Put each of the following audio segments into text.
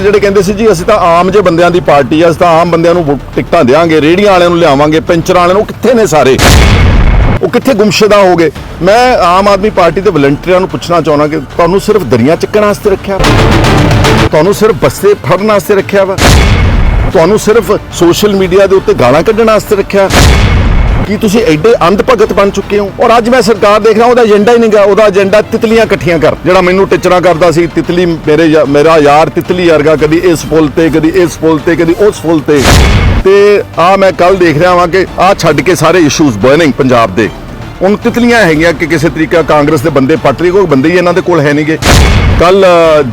ਜਿਹੜੇ ਕਹਿੰਦੇ ਸੀ ਜੀ, ਅਸੀਂ ਤਾਂ ਆਮ ਜੇ ਬੰਦਿਆਂ ਦੀ ਪਾਰਟੀ ਆ, ਅਸੀਂ ਤਾਂ ਆਮ ਬੰਦਿਆਂ ਨੂੰ ਟਿਕਟਾਂ ਦੇਾਂਗੇ ਰੇੜੀਆਂ ਵਾਲਿਆਂ ਨੂੰ ਲਿਆਵਾਂਗੇ, ਪੈਂਚਰਾਂ ਵਾਲਿਆਂ ਨੂੰ ਕਿੱਥੇ ਨੇ ਸਾਰੇ? ਉਹ ਕਿੱਥੇ ਗੁੰਮਸ਼ੁਦਾ ਹੋ ਗਏ? ਮੈਂ ਆਮ ਆਦਮੀ ਪਾਰਟੀ ਦੇ ਵਲੰਟੀਅਰਾਂ ਨੂੰ ਪੁੱਛਣਾ ਚਾਹੁੰਦਾ ਕਿ ਤੁਹਾਨੂੰ ਸਿਰਫ ਦਰੀਆਂ ਚੱਕਣ ਵਾਸਤੇ ਰੱਖਿਆ ਵਾ? ਤੁਹਾਨੂੰ ਸਿਰਫ ਬੱਸੇ ਫੜਨ ਵਾਸਤੇ ਰੱਖਿਆ ਵਾ? ਤੁਹਾਨੂੰ ਸਿਰਫ ਸੋਸ਼ਲ ਮੀਡੀਆ ਦੇ ਉੱਤੇ ਗਾਲਾਂ ਕੱਢਣ ਵਾਸਤੇ ਰੱਖਿਆ? ਕੀ ਤੁਸੀਂ ਐਡੇ ਅੰਧ ਭਗਤ ਬਣ ਚੁੱਕੇ ਹੋ। ਔਰ ਅੱਜ ਮੈਂ ਸਰਕਾਰ ਦੇਖ ਰਿਹਾ, ਉਹਦਾ ਏਜੰਡਾ ਹੀ ਨਹੀਂਗਾ ਉਹਦਾ ਏਜੰਡਾ ਤਿਤਲੀਆਂ ਇਕੱਠੀਆਂ ਕਰ। ਜਿਹੜਾ ਮੈਨੂੰ ਟਿਚਰਾਂ ਕਰਦਾ ਸੀ, ਤਿਤਲੀ ਮੇਰੇ ਯਾ- ਮੇਰਾ ਯਾਰ ਤਿਤਲੀ ਵਰਗਾ, ਕਦੀ ਇਸ ਫੁੱਲ ਤੇ, ਕਦੀ ਇਸ ਫੁੱਲ ਤੇ, ਕਦੀ ਉਸ ਪੁੱਲ ਤੇ। ਤੇ ਆ ਮੈਂ ਕੱਲ ਦੇਖ ਰਿਹਾ ਵਾਂ ਕਿ ਆ ਛੱਡ ਕੇ ਸਾਰੇ ਇਸ਼ੂਜ਼ ਬਰਨਿੰਗ ਪੰਜਾਬ ਦੇ। ਉਹਨੂੰ ਤਿਤਲੀਆਂ ਹੈਗੀਆਂ ਕਿ ਕਿਸੇ ਤਰੀਕਾ ਕਾਂਗਰਸ ਦੇ ਬੰਦੇ ਪੱਟ ਰਹੀ ਕੋਈ ਬੰਦੇ ਹੀ ਇਹਨਾਂ ਦੇ ਕੋਲ ਹੈ ਨਹੀਂਗੇ। ਕੱਲ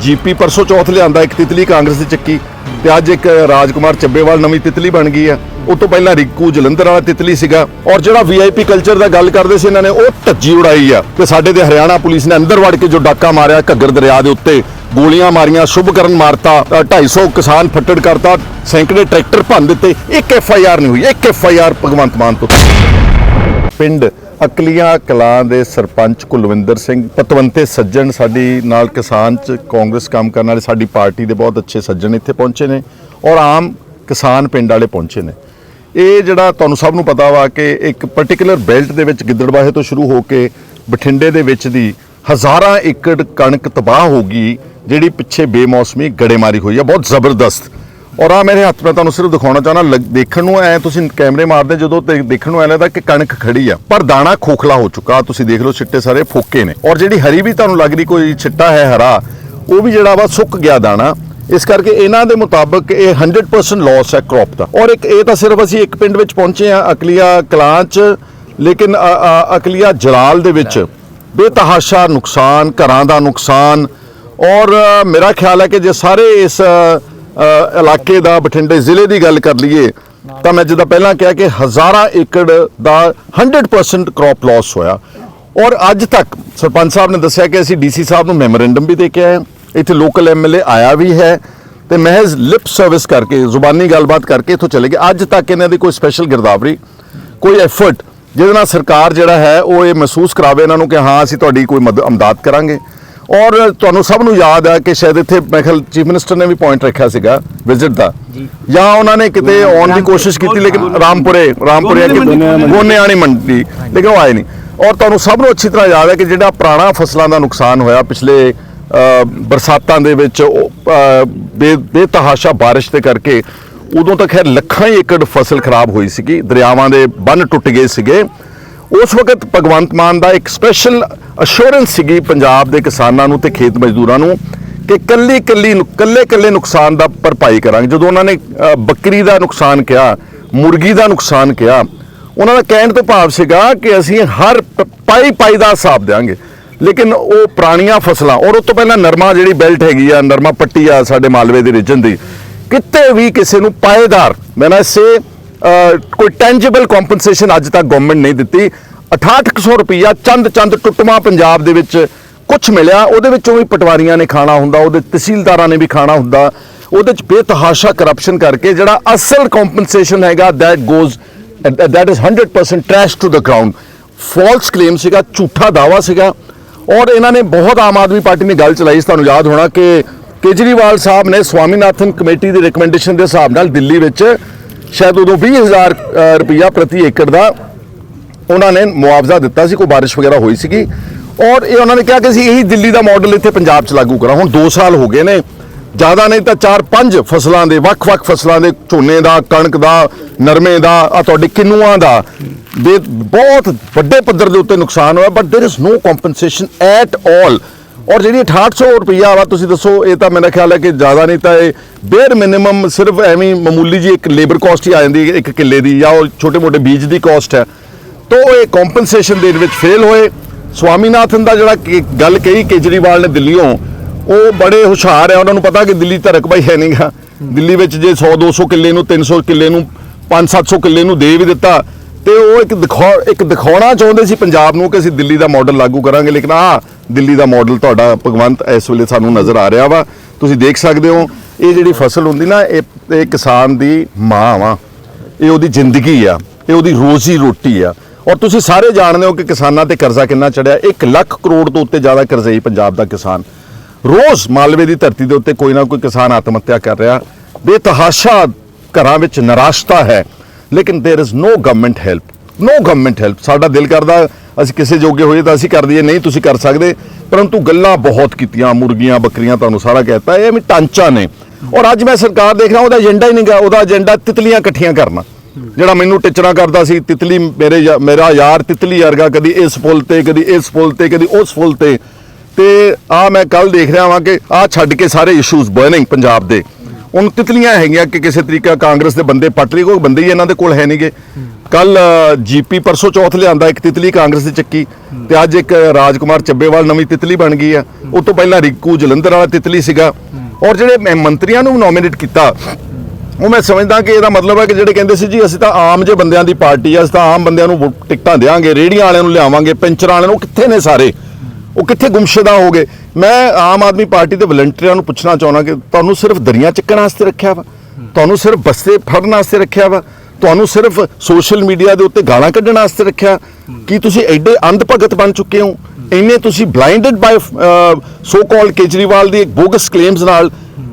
ਜੀਪੀ ਪਰਸੋਂ ਚੌਥ ਲਿਆਂਦਾ ਇੱਕ ਤਿਤਲੀ ਕਾਂਗਰਸ ਦੀ ਚੱਕੀ ਤੇ ਅੱਜ ਇੱਕ ਰਾਜਕੁਮਾਰ ਚੱਬੇਵਾਲ ਨਵੀਂ ਤਿਤਲੀ ਬਣ ਗਈ ਆ ਉਹ ਤੋਂ ਪਹਿਲਾਂ ਰਿੱਕੂ ਜਲੰਧਰ ਵਾਲਾ ਤਿਤਲੀ ਸੀਗਾ ਔਰ ਜਿਹੜਾ ਵੀਆਈਪੀ ਕਲਚਰ ਦਾ ਗੱਲ ਕਰਦੇ ਸੀ ਇਹਨਾਂ ਨੇ ਉਹ ਧੱਜੀ ਉਡਾਈ ਆ ਤੇ ਸਾਡੇ ਦੇ ਹਰਿਆਣਾ ਪੁਲਿਸ ਨੇ ਅੰਦਰ ਵੜ ਕੇ ਜੋ ਡਾਕਾ ਮਾਰਿਆ ਘੱਗਰ ਦਰਿਆ ਦੇ ਉੱਤੇ ਗੋਲੀਆਂ ਮਾਰੀਆਂ ਸ਼ੁਭਕਰਨ ਮਾਰਤਾ ਅ, 250 ਕਿਸਾਨ ਫੱਟੜ ਕਰਤਾ ਸੈਂਕੜੇ ਟਰੈਕਟਰ ਭੰਨ ਦਿੱਤੇ ਇੱਕ ਐਫ ਆਈ ਆਰ ਨਹੀਂ ਹੋਈ ਇੱਕ F I R Bhagwant Mann ਤੋਂ। ਪਿੰਡ ਅਕਲੀਆਂ ਕਲਾਂ ਦੇ ਸਰਪੰਚ ਕੁਲਵਿੰਦਰ ਸਿੰਘ, ਪਤਵੰਤੇ ਸੱਜਣ ਸਾਡੀ ਨਾਲ ਕਿਸਾਨ ਚ ਕਾਂਗਰਸ ਕੰਮ ਕਰਨ ਵਾਲੇ ਸਾਡੀ ਪਾਰਟੀ ਦੇ ਬਹੁਤ ਅੱਛੇ ਸੱਜਣ ਇੱਥੇ ਪਹੁੰਚੇ ਨੇ ਔਰ ਆਮ ਕਿਸਾਨ ਪਿੰਡ ਵਾਲੇ ਪਹੁੰਚੇ ਨੇ। ਇਹ ਜਿਹੜਾ ਤੁਹਾਨੂੰ ਸਭ ਨੂੰ ਪਤਾ ਵਾ ਕਿ ਇੱਕ ਪਾਰਟਿਕੂਲਰ ਬੈਲਟ ਦੇ ਵਿੱਚ ਗਿੱਦੜਬਾਹੇ ਤੋਂ ਸ਼ੁਰੂ ਹੋ ਕੇ ਬਠਿੰਡੇ ਦੇ ਵਿੱਚ ਦੀ ਹਜ਼ਾਰਾਂ ਏਕੜ ਕਣਕ ਤਬਾਹ ਹੋ ਗਈ, ਜਿਹੜੀ ਪਿੱਛੇ ਬੇਮੌਸਮੀ ਗੜੇਮਾਰੀ ਹੋਈ ਆ, ਬਹੁਤ ਜ਼ਬਰਦਸਤ। ਔਰ ਆ ਮੇਰੇ ਹੱਥ ਮੈਂ ਤੁਹਾਨੂੰ ਸਿਰਫ ਦਿਖਾਉਣਾ ਚਾਹਣਾ ਦੇਖਣ ਨੂੰ ਐ ਤੁਸੀਂ ਕੈਮਰੇ ਮਾਰਦੇ ਜਦੋਂ ਦੇਖਣ ਨੂੰ ਐ ਲੱਗਦਾ ਕਿ ਕਣਕ ਖੜੀ ਆ। ਪਰ ਦਾਣਾ ਖੋਖਲਾ ਹੋ ਚੁੱਕਾ ਤੁਸੀਂ ਦੇਖ ਲਓ ਛਿੱਟੇ ਸਾਰੇ ਫੋਕੇ ਨੇ। ਔਰ ਜਿਹੜੀ ਹਰੀ ਵੀ ਤੁਹਾਨੂੰ ਲੱਗ ਰਹੀ ਕੋਈ ਛਿੱਟਾ ਹੈ ਹਰਾ, ਉਹ ਵੀ ਜਿਹੜਾ ਵਾ ਸੁੱਕ ਗਿਆ ਦਾਣਾ। ਇਸ ਕਰਕੇ ਇਹਨਾਂ ਦੇ ਮੁਤਾਬਕ ਇਹ 100% ਲਾਸ ਹੈ ਕ੍ਰੌਪ ਦਾ। ਔਰ ਇੱਕ ਇਹ ਤਾਂ ਸਿਰਫ ਅਸੀਂ ਇੱਕ ਪਿੰਡ ਵਿੱਚ ਪਹੁੰਚੇ ਆ ਅਕਲੀਆ ਕਲਾਂ ਚ, ਲੇਕਿਨ ਅ- ਅਕਲੀਆ ਜਲਾਲ ਦੇ ਵਿੱਚ। ਬੇਤਹਾਸ਼ਾ ਨੁਕਸਾਨ, ਘਰਾਂ ਦਾ ਨੁਕਸਾਨ। ਔਰ ਮੇਰਾ ਖਿਆਲ ਹੈ ਕਿ ਜੇ ਸਾਰੇ ਇਸ ਇਲਾਕੇ ਦਾ ਬਠਿੰਡੇ ਜ਼ਿਲ੍ਹੇ ਦੀ ਗੱਲ ਕਰ ਲਈਏ, ਤਾਂ ਮੈਂ ਜਿੱਦਾਂ ਪਹਿਲਾਂ ਕਿਹਾ ਕਿ ਹਜ਼ਾਰਾਂ ਏਕੜ ਦਾ 100% ਕ੍ਰੌਪ ਲਾਸ ਹੋਇਆ। ਔਰ ਅੱਜ ਤੱਕ ਸਰਪੰਚ ਸਾਹਿਬ ਨੇ ਦੱਸਿਆ ਕਿ ਅਸੀਂ ਡੀਸੀ ਸਾਹਿਬ ਨੂੰ ਮੈਮੋਰੈਂਡਮ ਵੀ ਦੇ ਕੇ ਆਏ ਇੱਥੇ ਲੋਕਲ ਐਮਐਲਏ ਆਇਆ ਵੀ ਹੈ ਤੇ ਮਹਿਜ਼ ਲਿਪ ਸਰਵਿਸ ਕਰਕੇ, ਜ਼ੁਬਾਨੀ ਗੱਲਬਾਤ ਕਰਕੇ ਇੱਥੋਂ ਚਲੇ ਗਏ। ਅੱਜ ਤੱਕ ਇਹਨਾਂ ਦੀ ਕੋਈ ਸਪੈਸ਼ਲ ਗਿਰਦਾਵਰੀ, ਕੋਈ ਐਫਰਟ ਜਿਹਦੇ ਨਾਲ ਸਰਕਾਰ ਜਿਹੜਾ ਹੈ, ਉਹ ਇਹ ਮਹਿਸੂਸ ਕਰਾਵੇ ਇਹਨਾਂ ਨੂੰ ਕਿ ਹਾਂ, ਅਸੀਂ ਤੁਹਾਡੀ ਕੋਈ ਮਦਦ ਅਮਦਾਦ ਕਰਾਂਗੇ। ਔਰ ਤੁਹਾਨੂੰ ਸਭ ਨੂੰ ਯਾਦ ਹੈ ਕਿ ਸ਼ਾਇਦ ਇੱਥੇ ਮੈਂ ਖਿਆਲ ਚੀਫ ਮਿਨਿਸਟਰ ਨੇ ਵੀ ਪੁਆਇੰਟ ਰੱਖਿਆ ਸੀਗਾ ਵਿਜ਼ਿਟ ਦਾ। ਜਾਂ। ਉਹਨਾਂ ਨੇ ਕਿਤੇ ਆਉਣ ਦੀ ਕੋਸ਼ਿਸ਼ ਕੀਤੀ ਲੇਕਿਨ ਰਾਮਪੁਰੇ ਰਾਮਪੁਰੇ ਕਿ ਗੋਨੇਆਣੀ ਮੰਡੀ ਲੇਕਿਨ ਉਹ ਆਏ ਨਹੀਂ। ਔਰ ਤੁਹਾਨੂੰ ਸਭ ਨੂੰ ਅੱਛੀ ਤਰ੍ਹਾਂ ਯਾਦ ਹੈ ਕਿ ਜਿਹੜਾ ਪੁਰਾਣਾ ਫਸਲਾਂ ਦਾ ਨੁਕਸਾਨ ਹੋਇਆ ਪਿਛਲੇ ਬਰਸਾਤਾਂ ਦੇ ਵਿੱਚ ਬੇਤਹਾਸ਼ਾ ਬਾਰਿਸ਼ ਦੇ ਕਰਕੇ ਉਦੋਂ ਤੱਕ ਖੈਰ ਲੱਖਾਂ ਹੀ ਏਕੜ ਫਸਲ ਖਰਾਬ ਹੋਈ ਸੀਗੀ ਦਰਿਆਵਾਂ ਦੇ ਬੰਨ ਟੁੱਟ ਗਏ ਸੀਗੇ। ਉਸ ਵਕਤ ਭਗਵੰਤ ਮਾਨ ਦਾ ਇੱਕ ਸਪੈਸ਼ਲ ਅਸ਼ੋਰੈਂਸ ਸੀਗੀ ਪੰਜਾਬ ਦੇ ਕਿਸਾਨਾਂ ਨੂੰ ਤੇ ਖੇਤ ਮਜ਼ਦੂਰਾਂ ਨੂੰ ਕਿ ਕੱਲੀ ਕੱਲੀ ਕੱਲੇ ਕੱਲੇ ਨੁਕਸਾਨ ਦਾ ਭਰਪਾਈ ਕਰਾਂਗੇ। ਜਦੋਂ ਉਹਨਾਂ ਨੇ ਬੱਕਰੀ ਦਾ ਨੁਕਸਾਨ ਕਿਹਾ, ਮੁਰਗੀ ਦਾ ਨੁਕਸਾਨ ਕਿਹਾ, ਉਹਨਾਂ ਦਾ ਕਹਿਣ ਤੋਂ ਭਾਵ ਸੀਗਾ ਕਿ ਅਸੀਂ ਹਰ ਪਾਈ ਪਾਈ ਦਾ ਹਿਸਾਬ ਦੇਵਾਂਗੇ ਲੇਕਿਨ ਉਹ ਪੁਰਾਣੀਆਂ ਫਸਲਾਂ, ਔਰ ਉਸ ਤੋਂ ਪਹਿਲਾਂ ਨਰਮਾ ਜਿਹੜੀ ਬੈਲਟ ਹੈਗੀ ਆ, ਨਰਮਾ ਪੱਟੀ ਆ ਸਾਡੇ ਮਾਲਵੇ ਦੇ ਰੀਜਨ ਦੀ, ਕਿਤੇ ਵੀ ਕਿਸੇ ਨੂੰ ਪਾਏਦਾਰ, ਮੈਂ ਨਾ ਇਸੇ ਕੋਈ ਟੈਂਜੀਬਲ ਕੰਪਨਸੇਸ਼ਨ ਅੱਜ ਤੱਕ ਗਵਰਨਮੈਂਟ ਨਹੀਂ ਦਿੱਤੀ। 6800 ਰੁਪਈਆ ਚੰਦ ਚੰਦ ਟੁੱਟਮਾ ਪੰਜਾਬ ਦੇ ਵਿੱਚ ਕੁਝ ਮਿਲਿਆ। ਉਹਦੇ ਵਿੱਚੋਂ ਵੀ ਪਟਵਾਰੀਆਂ ਨੇ ਖਾਣਾ ਹੁੰਦਾ, ਉਹਦੇ ਤਹਿਸੀਲਦਾਰਾਂ ਨੇ ਵੀ ਖਾਣਾ ਹੁੰਦਾ। ਉਹਦੇ ਚ ਬੇਤਹਾਸ਼ਾ ਕਰਪਸ਼ਨ ਕਰਕੇ ਜਿਹੜਾ ਅਸਲ ਕੰਪਨਸੇਸ਼ਨ ਹੈਗਾ, that goes that is 100% trash to the ground false claim ਸੀਗਾ, ਝੂਠਾ ਦਾਵਾ ਸੀਗਾ। ਔਰ ਇਹਨਾਂ ਨੇ ਬਹੁਤ ਆਮ ਆਦਮੀ ਪਾਰਟੀ ਨੇ ਗੱਲ ਚਲਾਈ ਸੀ, ਤੁਹਾਨੂੰ ਯਾਦ ਹੋਣਾ ਕਿ ਕੇਜਰੀਵਾਲ ਸਾਹਿਬ ਨੇ ਸਵਾਮੀਨਾਥਨ ਕਮੇਟੀ ਦੀ ਰეკਮੈਂਡੇਸ਼ਨ ਦੇ ਹਿਸਾਬ ਨਾਲ ਦਿੱਲੀ ਵਿੱਚ ਸ਼ਾਇਦ ਉਦੋਂ 20000 ਅ, ਰੁਪਈਆ ਪ੍ਰਤੀ ਏਕੜ ਦਾ ਉਹਨਾਂ ਨੇ ਮੁਆਵਜ਼ਾ ਦਿੱਤਾ ਸੀ ਕੋਈ ਬਾਰਿਸ਼ ਵਗੈਰਾ ਹੋਈ ਸੀਗੀ ਔਰ ਇਹ ਉਹਨਾਂ ਨੇ ਕਿਹਾ ਕਿ ਅਸੀਂ ਇਹੀ ਦਿੱਲੀ ਦਾ ਮਾਡਲ ਇੱਥੇ ਪੰਜਾਬ 'ਚ ਲਾਗੂ ਕਰਾਂ ਹੁਣ 2 ਸਾਲ ਹੋ ਗਏ ਨੇ ਜ਼ਿਆਦਾ ਨਹੀਂ ਤਾਂ 4-5 ਫਸਲਾਂ ਦੇ ਵੱਖ-ਵੱਖ ਫਸਲਾਂ ਦੇ ਝੋਨੇ ਦਾ ਕਣਕ ਦਾ ਨਰਮੇ ਦਾ ਆ ਤੁਹਾਡੇ ਕਿੰਨੂਆਂ ਦਾ ਬੇ- ਬਹੁਤ ਵੱਡੇ ਪੱਧਰ ਦੇ ਉੱਤੇ ਨੁਕਸਾਨ ਹੋਇਆ but there is no compensation at all ਔਰ ਜਿਹੜੀ 6800 ਰੁਪਈਆ ਵਾ, ਤੁਸੀਂ ਦੱਸੋ, ਇਹ ਤਾਂ ਮੇਰਾ ਖਿਆਲ ਹੈ ਕਿ ਜ਼ਿਆਦਾ ਨਹੀਂ ਤਾਂ ਇਹ ਬੇਅਰ ਮਿਨੀਮਮ ਸਿਰਫ ਐਵੇਂ ਮਾਮੂਲੀ ਜੀ ਇੱਕ ਲੇਬਰ ਕਾਸਟ ਹੀ ਆ ਜਾਂਦੀ ਹੈ ਇੱਕ ਕਿੱਲੇ ਦੀ, ਜਾਂ ਉਹ ਛੋਟੇ-ਮੋਟੇ ਬੀਜ ਦੀ ਕਾਸਟ ਹੈ। ਤੋ ਇਹ ਕੰਪਨਸੇਸ਼ਨ ਦੇ ਵਿੱਚ ਫੇਲ ਹੋਏ। ਸਵਾਮੀਨਾਥਨ ਦਾ ਜਿਹੜਾ ਕਿ- ਗੱਲ ਕਹੀ ਕੇਜਰੀਵਾਲ ਨੇ ਦਿੱਲੀੋਂ ਉਹ ਬੜੇ ਹੁਸ਼ਿਆਰ ਹੈ। ਉਹਨਾਂ ਨੂੰ ਪਤਾ ਕਿ ਦਿੱਲੀ ਤਾਂ ਰਕਬਾ ਹੀ ਹੈ ਨਹੀਂਗਾ ਦਿੱਲੀ ਵਿੱਚ ਜੇ 100 200 ਕਿੱਲੇ ਨੂੰ 300 ਕਿੱਲੇ ਨੂੰ 5 700 ਕਿੱਲੇ ਨੂੰ ਦੇ ਵੀ ਦਿੱਤਾ। ਤੇ ਉਹ ਇੱਕ ਦਿਖਾ ਇੱਕ ਦਿਖਾਉਣਾ ਚਾਹੁੰਦੇ ਸੀ ਪੰਜਾਬ ਨੂੰ ਕਿ ਅਸੀਂ ਦਿੱਲੀ ਦਾ ਮਾਡਲ ਲਾਗੂ ਕਰਾਂਗੇ, ਲੇਕਿਨ ਆ ਦਿੱਲੀ ਦਾ ਮਾਡਲ ਤੁਹਾਡਾ ਭਗਵੰਤ ਇਸ ਵੇਲੇ ਸਾਨੂੰ ਨਜ਼ਰ ਆ ਰਿਹਾ ਵਾ। ਤੁਸੀਂ ਦੇਖ ਸਕਦੇ ਹੋ, ਇਹ ਜਿਹੜੀ ਫਸਲ ਹੁੰਦੀ ਨਾ, ਇਹ ਇਹ ਕਿਸਾਨ ਦੀ ਮਾਂ ਵਾ। ਇਹ ਉਹਦੀ ਜ਼ਿੰਦਗੀ ਆ, ਇਹ ਉਹਦੀ ਰੋਜ਼ੀ ਰੋਟੀ ਆ। ਔਰ ਤੁਸੀਂ ਸਾਰੇ ਜਾਣਦੇ ਹੋ ਕਿ ਕਿਸਾਨਾਂ ਤੇ ਕਰਜ਼ਾ ਕਿੰਨਾ ਚੜਿਆ। 1 ਲੱਖ ਕਰੋੜ ਤੋਂ ਉੱਤੇ ਜ਼ਿਆਦਾ ਕਰਜ਼ਈ ਪੰਜਾਬ ਦਾ ਕਿਸਾਨ। ਰੋਜ਼ ਮਾਲਵੇ ਦੀ ਧਰਤੀ ਦੇ ਉੱਤੇ ਕੋਈ ਨਾ ਕੋਈ ਕਿਸਾਨ ਆਤਮ ਹੱਤਿਆ ਕਰ ਰਿਹਾ। ਬੇਤਹਾਸ਼ਾ ਘਰਾਂ ਵਿੱਚ ਨਿਰਾਸ਼ਤਾ ਹੈ। ਲੇਕਿਨ there is no government help no government help ਸਾਡਾ ਦਿਲ ਕਰਦਾ ਅਸੀਂ ਕਿਸੇ ਜੋਗੇ ਹੋਈਏ ਤਾਂ ਅਸੀਂ ਕਰ ਦਈਏ ਨਹੀਂ ਤੁਸੀਂ ਕਰ ਸਕਦੇ ਪਰੰਤੂ ਗੱਲਾਂ ਬਹੁਤ ਕੀਤੀਆਂ ਮੁਰਗੀਆਂ ਬੱਕਰੀਆਂ ਤੁਹਾਨੂੰ ਸਾਰਾ ਕਹਿਤਾ ਇਹ ਵੀ ਟਾਂਚਾ ਨੇ ਔਰ ਅੱਜ ਮੈਂ ਸਰਕਾਰ ਦੇਖ ਰਿਹਾ ਉਹਦਾ ਏਜੰਡਾ ਹੀ ਨਹੀਂਗਾ ਉਹਦਾ ਏਜੰਡਾ ਤਿਤਲੀਆਂ ਇਕੱਠੀਆਂ ਕਰਨਾ ਜਿਹੜਾ ਮੈਨੂੰ ਟਿਚਰਾ ਕਰਦਾ ਸੀ ਤਿਤਲੀ ਮੇਰੇ ਯਾ- ਮੇਰਾ ਯਾਰ ਤਿਤਲੀ ਵਰਗਾ ਕਦੀ ਇਸ ਫੁੱਲ ਤੇ ਕਦੀ ਇਸ ਫੁੱਲ ਤੇ ਕਦੀ ਉਸ ਫੁੱਲ ਤੇ ਤੇ ਆ ਮੈਂ ਕੱਲ ਦੇਖ ਰਿਹਾ ਵਾਂ ਕਿ ਆ ਛੱਡ ਕੇ ਸਾਰੇ ਇਸ਼ੂਜ਼ ਬਰਨਿੰਗ ਪੰਜਾਬ ਦੇ ਹੁਣ ਤਿਤਲੀਆਂ ਹੈਗੀਆਂ ਕਿ ਕਿਸੇ ਤਰੀਕਾ ਕਾਂਗਰਸ ਦੇ ਬੰਦੇ ਪੱਟ ਲਈ ਕੋਈ ਬੰਦੇ ਹੀ ਇਹਨਾਂ ਦੇ ਕੋਲ ਹੈ ਨਹੀਂਗੇ। ਕੱਲ ਜੀਪੀ ਪਰਸੋਂ ਚੌਥ ਲਿਆਂਦਾ ਇੱਕ ਤਿਤਲੀ ਕਾਂਗਰਸ ਦੀ ਚੱਕੀ ਤੇ ਅੱਜ ਇੱਕ ਰਾਜਕੁਮਾਰ ਚੱਬੇਵਾਲ ਨਵੀਂ ਤਿਤਲੀ ਬਣ ਗਈ ਆ। ਉਸ ਤੋਂ ਪਹਿਲਾਂ ਰਿੰਕੂ ਜਲੰਧਰ ਵਾਲਾ ਤਿਤਲੀ ਸੀਗਾ। ਔਰ ਜਿਹੜੇ ਮੰਤਰੀਆਂ ਨੂੰ ਨੋਮੀਨੇਟ ਕੀਤਾ, ਉਹ ਮੈਂ ਸਮਝਦਾ ਕਿ ਇਹਦਾ ਮਤਲਬ ਹੈ ਕਿ ਜਿਹੜੇ ਕਹਿੰਦੇ ਸੀ ਜੀ, ਅਸੀਂ ਤਾਂ ਆਮ ਜੇ ਬੰਦਿਆਂ ਦੀ ਪਾਰਟੀ ਆ, ਅਸੀਂ ਤਾਂ ਆਮ ਬੰਦਿਆਂ ਨੂੰ ਵੋ- ਟਿਕਟਾਂ ਦੇਵਾਂਗੇ ਰੇੜੀਆਂ ਵਾਲਿਆਂ ਨੂੰ ਲਿਆਵਾਂਗੇ, ਪੈਂਚਰਾਂ ਵਾਲਿਆਂ ਨੂੰ, ਉਹ ਕਿੱਥੇ ਨੇ ਸਾਰੇ? ਉਹ ਕਿੱਥੇ ਗੁੰਮਸ਼ੁਦਾ ਹੋ ਗਏ? ਮੈਂ ਆਮ ਆਦਮੀ ਪਾਰਟੀ ਦੇ ਵਲੰਟੀਅਰਾਂ ਨੂੰ ਪੁੱਛਣਾ ਚਾਹੁੰਦਾ ਕਿ ਤੁਹਾਨੂੰ ਸਿਰਫ ਦਰੀਆਂ ਚੱਕਣ ਵਾਸਤੇ ਰੱਖਿਆ ਵਾ? ਤੁਹਾਨੂੰ ਸਿਰਫ ਬੱਸੇ ਫੜਨ ਵਾਸਤੇ ਰੱਖਿਆ ਵਾ? ਤੁਹਾਨੂੰ ਸਿਰਫ ਸੋਸ਼ਲ ਮੀਡੀਆ ਦੇ ਉੱਤੇ ਗਾਲਾਂ ਕੱਢਣ ਵਾਸਤੇ ਰੱਖਿਆ? ਕੀ ਤੁਸੀਂ ਐਡੇ ਅੰਧ ਭਗਤ ਬਣ ਚੁੱਕੇ ਹੋ? ਇੰਨੇ ਤੁਸੀਂ ਬਲਾਈਂਡਡ ਬਾਈ ਸੋ ਕਾਲਡ ਕੇਜਰੀਵਾਲ ਦੀ ਇੱਕ ਬੋਗਸ ਕਲੇਮਸ ਨਾਲ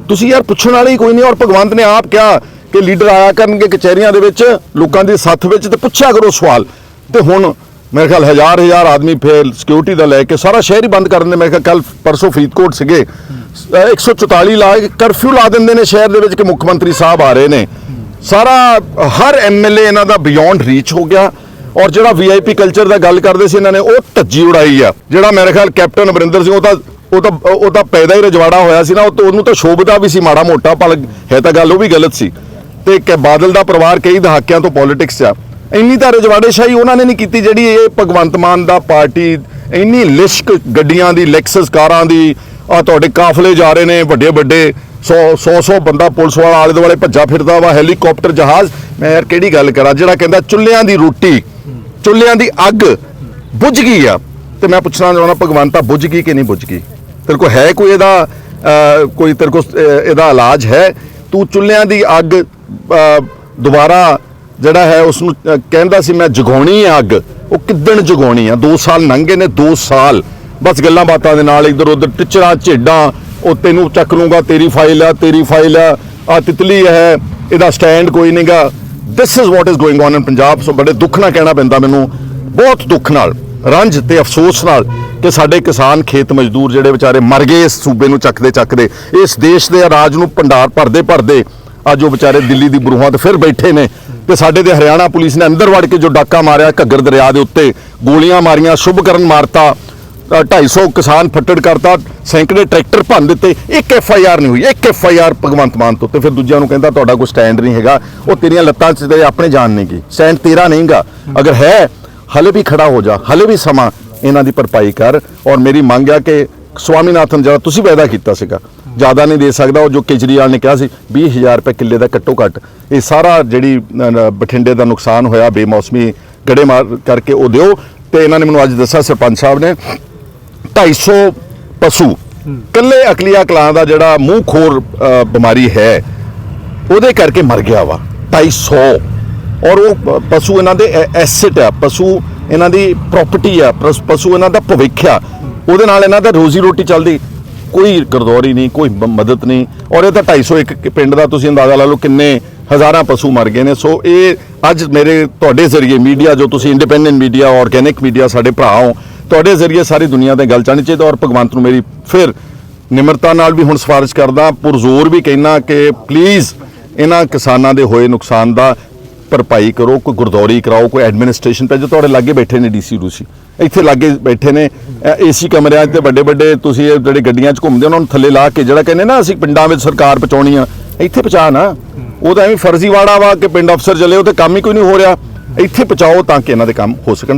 ਤੁਸੀਂ ਯਾਰ ਪੁੱਛਣ ਵਾਲੇ ਹੀ ਕੋਈ ਨਹੀਂ ਔਰ ਭਗਵੰਤ ਨੇ ਆਪ ਕਿਹਾ ਕਿ ਲੀਡਰ ਆਇਆ ਕਰਨਗੇ ਕਚਹਿਰੀਆਂ ਦੇ ਵਿੱਚ, ਲੋਕਾਂ ਦੀ ਸੱਥ ਵਿੱਚ ਤੇ ਪੁੱਛਿਆ ਕਰੋ ਸਵਾਲ। ਤੇ ਹੁਣ ਮੇਰੇ ਖਿਆਲ ਹਜ਼ਾਰ ਹਜ਼ਾਰ ਆਦਮੀ ਫੇਰ ਸਿਕਿਉਰਿਟੀ ਦਾ ਲੈ ਕੇ ਸਾਰਾ ਸ਼ਹਿਰ ਹੀ ਬੰਦ ਕਰਨ ਦੇ ਮੇਰੇ ਖਿਆਲ ਕੱਲ ਪਰਸੋਂ ਫਰੀਦਕੋਟ ਸੀਗੇ। ਅਹ 144 ਲਾ ਕੇ ਕਰਫਿਊ ਲਾ ਦਿੰਦੇ ਨੇ ਸ਼ਹਿਰ ਦੇ ਵਿੱਚ ਕਿ ਮੁੱਖ ਮੰਤਰੀ ਸਾਹਿਬ ਆ ਰਹੇ ਨੇ। ਸਾਰਾ ਹਰ ਐਮਐਲਏ ਇਹਨਾਂ ਦਾ ਬਿਯੋਂਡ ਰੀਚ ਹੋ ਗਿਆ। ਔਰ ਜਿਹੜਾ ਵੀਆਈਪੀ ਕਲਚਰ ਦਾ ਗੱਲ ਕਰਦੇ ਸੀ ਇਹਨਾਂ ਨੇ, ਉਹ ਧੱਜੀ ਉਡਾਈ ਆ। ਜਿਹੜਾ ਮੇਰੇ ਖਿਆਲ ਕੈਪਟਨ ਅਮਰਿੰਦਰ ਸਿੰਘ, ਉਹ ਤਾਂ ਉਹ ਤਾਂ ਉਹ ਤਾਂ ਪੈਦਾ ਹੀ ਰਜਵਾੜਾ ਹੋਇਆ ਸੀ ਨਾ, ਉਹ ਤਾਂ ਉਹਨੂੰ ਤਾਂ ਸ਼ੋਭਦਾ ਵੀ ਸੀ ਮਾੜਾ ਮੋਟਾ, ਪਰ ਹੈ ਤਾਂ ਗੱਲ, ਉਹ ਵੀ ਗਲਤ ਸੀ। ਤੇ ਕਿ ਬਾਦਲ ਦਾ ਪਰਿਵਾਰ ਕਈ ਦਹਾਕਿਆਂ ਤੋਂ ਪੋਲਿਟਿਕਸ 'ਚ ਆ। ਇੰਨੀ ਤਾਂ ਰਜਵਾੜੇਸ਼ਾਹੀ ਉਹਨਾਂ ਨੇ ਨਹੀਂ ਕੀਤੀ ਜਿਹੜੀ ਇਹ ਭਗਵੰਤ ਮਾਨ ਦਾ ਪਾਰਟੀ, ਇੰਨੀ ਲਿਸ਼ਕ ਗੱਡੀਆਂ ਦੀ ਲੈਕਸਸ ਕਾਰਾਂ ਦੀ, ਆ ਤੁਹਾਡੇ ਕਾਫਲੇ ਜਾ ਰਹੇ ਨੇ ਵੱਡੇ ਵੱਡੇ 100 100 100 ਬੰਦਾ ਪੁਲਿਸ ਵਾਲਾ ਆਲੇ ਦੁਆਲੇ ਭੱਜਾ ਫਿਰਦਾ ਵਾ, ਹੈਲੀਕਾਪਟਰ, ਜਹਾਜ਼। ਮੈਂ ਯਾਰ ਕਿਹੜੀ ਗੱਲ ਕਰਾਂ, ਜਿਹੜਾ ਕਹਿੰਦਾ ਚੁੱਲ੍ਹਿਆਂ ਦੀ ਰੋਟੀ, ਚੁੱਲ੍ਹਿਆਂ ਦੀ ਅੱਗ ਬੁੱਝ ਗਈ ਆ। ਤੇ ਮੈਂ ਪੁੱਛਣਾ ਚਾਹੁੰਦਾ, ਭਗਵੰਤਾ ਬੁੱਝ ਗਈ ਕਿ ਨਹੀਂ ਬੁੱਝ ਗਈ? ਤੇਰੇ ਕੋਲ ਹੈ ਕੋਈ ਇਹਦਾ ਕੋਈ ਤੇਰੇ ਕੋਲ ਇਹਦਾ ਇਲਾਜ ਹੈ? ਤੂੰ ਚੁੱਲ੍ਹਿਆਂ ਦੀ ਅੱਗ ਦੁਬਾਰਾ ਜਿਹੜਾ ਹੈ ਉਸ ਨੂੰ ਕਹਿੰਦਾ ਸੀ, ਮੈਂ ਜਗਾਉਣੀ ਹੈ ਅੱਗ। ਉਹ ਕਿੱਦਣ ਜਗਾਉਣੀ ਆ? 2 ਸਾਲ ਲੰਘੇ ਨੇ 2 ਸਾਲ। ਬਸ ਗੱਲਾਂ ਬਾਤਾਂ ਦੇ ਨਾਲ ਇੱਧਰ ਉੱਧਰ, ਟਿਚਰਾਂ, ਝੇਡਾਂ, ਉਹ ਤੈਨੂੰ ਚੱਕ ਲੂੰਗਾ ਤੇਰੀ ਫਾਈਲ ਆ, ਤੇਰੀ ਫਾਈਲ ਆ ਆ ਤਿਤਲੀ ਹੈ, ਇਹਦਾ ਸਟੈਂਡ ਕੋਈ ਨਹੀਂਗਾ this is what is going on in Punjab so ਬੜੇ ਦੁੱਖ ਨਾਲ ਕਹਿਣਾ ਪੈਂਦਾ ਮੈਨੂੰ, ਬਹੁਤ ਦੁੱਖ ਨਾਲ, ਰੰਜ ਤੇ ਅਫਸੋਸ ਨਾਲ ਕਿ ਸਾਡੇ ਕਿਸਾਨ ਖੇਤ ਮਜ਼ਦੂਰ ਜਿਹੜੇ ਵਿਚਾਰੇ ਮਰ ਗਏ ਇਸ ਸੂਬੇ ਨੂੰ ਚੱਕਦੇ ਚੱਕਦੇ, ਇਸ ਦੇਸ਼ ਦੇ ਰਾਜ ਨੂੰ ਭੰਡਾਰ ਭਰਦੇ ਭਰਦੇ, ਅੱਜ ਉਹ ਵਿਚਾਰੇ ਦਿੱਲੀ ਦੀ ਬਰੂਹਾਂ ਤੇ ਫਿਰ ਬੈਠੇ ਨੇ। ਤੇ ਸਾਡੇ ਦੇ ਹਰਿਆਣਾ ਪੁਲਿਸ ਨੇ ਅੰਦਰ ਵੜ ਕੇ ਜੋ ਡਾਕਾ ਮਾਰਿਆ ਘੱਗਰ ਦਰਿਆ ਦੇ ਉੱਤੇ ਗੋਲੀਆਂ ਮਾਰੀਆਂ ਸ਼ੁਭਕਰਨ ਮਾਰਤਾ ਅ, 250 ਕਿਸਾਨ ਫੱਟੜ ਕਰਤਾ ਸੈਂਕੜੇ ਟਰੈਕਟਰ ਭੰਨ ਦਿੱਤੇ ਇੱਕ ਐਫ ਆਈ ਆਰ ਨਹੀਂ ਹੋਈ ਇੱਕ F I R Bhagwant Mann ਤੋਂ ਤੇ ਫਿਰ ਦੂਜਿਆਂ ਨੂੰ ਕਹਿੰਦਾ ਤੁਹਾਡਾ ਕੋਈ ਸਟੈਂਡ ਨਹੀਂ ਹੈਗਾ ਉਹ ਤੇਰੀਆਂ ਲੱਤਾਂ 'ਚ ਤੇ ਆਪਣੇ ਜਾਨ ਨਹੀਂ ਗਈ ਸਟੈਂਡ ਤੇਰਾ ਨਹੀਂਗਾ ਅਗਰ ਹੈ ਹਲੇ ਵੀ ਖੜਾ ਹੋ ਜਾ ਹਲੇ ਵੀ ਸਮਾਂ ਇਹਨਾਂ ਦੀ ਭਰਪਾਈ ਕਰ ਔਰ ਮੇਰੀ ਮੰਗ ਆ ਕਿ ਸਵਾਮੀਨਾਥਨ ਜਿਹੜਾ ਤੁਸੀਂ ਪੈਦਾ ਕੀਤਾ ਸੀਗਾ। ਜ਼ਿਆਦਾ ਨਹੀਂ ਦੇ ਸਕਦਾ ਉਹ ਜੋ ਕੇਜਰੀਵਾਲ ਨੇ ਕਿਹਾ ਸੀ 20000 ਰੁਪਏ ਕਿੱਲੇ ਦਾ ਘੱਟੋ ਘੱਟ। ਇਹ ਸਾਰਾ ਜਿਹੜੀ ਬਠਿੰਡੇ ਦਾ ਨੁਕਸਾਨ ਹੋਇਆ, ਬੇਮੌਸਮੀ ਗੜੇ ਮਾਰ ਕਰਕੇ ਉਹ ਦਿਓ। ਤੇ ਇਹਨਾਂ ਨੇ ਮੈਨੂੰ ਅੱਜ ਦੱਸਿਆ, ਸਰਪੰਚ ਸਾਹਿਬ ਨੇ 250 ਪਸ਼ੂ। ਕੱਲੇ ਅਕਲੀਆ ਕਲਾਂ ਦਾ ਜਿਹੜਾ ਮੂੰਹ ਖੋਰ ਬਿਮਾਰੀ ਹੈ, ਉਹਦੇ ਕਰਕੇ ਮਰ ਗਿਆ ਵਾ 250 ਔਰ ਉਹ ਪਸ਼ੂ ਇਹਨਾਂ ਦੇ ਐਸੈਟ ਆ, ਪਸ਼ੂ ਇਹਨਾਂ ਦੀ ਪ੍ਰਾਪਰਟੀ ਆ ਪਸ- ਪਸ਼ੂ ਇਹਨਾਂ ਦਾ ਭਵਿੱਖ ਆ। ਉਹਦੇ ਨਾਲ ਇਹਨਾਂ ਦਾ ਰੋਜ਼ੀ ਰੋਟੀ ਚੱਲਦੀ। ਕੋਈ ਗਰਦੌਰੀ ਨਹੀਂ, ਕੋਈ ਮ- ਮਦਦ ਨਹੀਂ। ਔਰ ਇਹ ਤਾਂ 250 ਇੱਕ ਇੱਕ ਪਿੰਡ ਦਾ ਤੁਸੀਂ ਅੰਦਾਜ਼ਾ ਲਾ ਲਓ ਕਿੰਨੇ ਹਜ਼ਾਰਾਂ ਪਸ਼ੂ ਮਰ ਗਏ ਨੇ। ਸੋ ਇਹ ਅੱਜ ਮੇਰੇ ਤੁਹਾਡੇ ਜ਼ਰੀਏ ਮੀਡੀਆ, ਜੋ ਤੁਸੀਂ ਇੰਡੀਪੈਂਡੈਂਟ ਮੀਡੀਆ ਆਰਗੈਨਿਕ ਮੀਡੀਆ ਸਾਡੇ ਭਰਾ ਹੋ, ਤੁਹਾਡੇ ਜ਼ਰੀਏ ਸਾਰੀ ਦੁਨੀਆ ਤੇ ਗੱਲ ਜਾਣੀ ਚਾਹੀਦੀ ਔਰ ਭਗਵੰਤ ਨੂੰ ਮੇਰੀ ਫਿਰ ਨਿਮਰਤਾ ਨਾਲ ਵੀ ਹੁਣ ਸਿਫਾਰਿਸ਼ ਕਰਦਾ। ਪੁਰਜ਼ੋਰ ਵੀ ਕਹਿਣਾ ਕਿ ਪਲੀਜ਼ ਇਹਨਾਂ ਕਿਸਾਨਾਂ ਦੇ ਹੋਏ ਨੁਕਸਾਨ ਦਾ ਭਰਪਾਈ ਕਰੋ, ਕੋਈ ਗੁਰਦੌਰੀ ਕਰਾਓ, ਕੋਈ ਐਡਮਿਨਿਸਟ੍ਰੇਸ਼ਨ ਪੈ ਜੋ ਤੁਹਾਡੇ ਲਾਗੇ ਬੈਠੇ ਨੇ ਡੀਸੀ ਰੂਸੀ ਇੱਥੇ ਲਾਗੇ ਬੈਠੇ ਨੇ ਏਸੀ ਕਮਰਿਆਂ 'ਚ ਤੇ ਵੱਡੇ ਵੱਡੇ ਤੁਸੀਂ ਇਹ ਜਿਹੜੇ ਗੱਡੀਆਂ 'ਚ ਘੁੰਮਦੇ ਉਹਨਾਂ ਨੂੰ ਥੱਲੇ ਲਾ ਕੇ ਜਿਹੜਾ ਕਹਿੰਦੇ ਨਾ ਅਸੀਂ ਪਿੰਡਾਂ ਵਿੱਚ ਸਰਕਾਰ ਪਹੁੰਚਾਉਣੀ ਆ, ਇੱਥੇ ਪਹੁੰਚਾ ਨਾ। ਉਹ ਤਾਂ ਐਵੇਂ ਫਰਜ਼ੀਵਾੜਾ ਵਾ ਕਿ ਪਿੰਡ ਅਫਸਰ ਚਲੇ, ਉਹ ਤੇ ਕੰਮ ਹੀ ਕੋਈ ਨਹੀਂ ਹੋ ਰਿਹਾ। ਇੱਥੇ ਪਹੁੰਚਾਓ ਤਾਂ ਕਿ ਇਹਨਾਂ ਦੇ ਕੰਮ ਹੋ ਸਕਣ।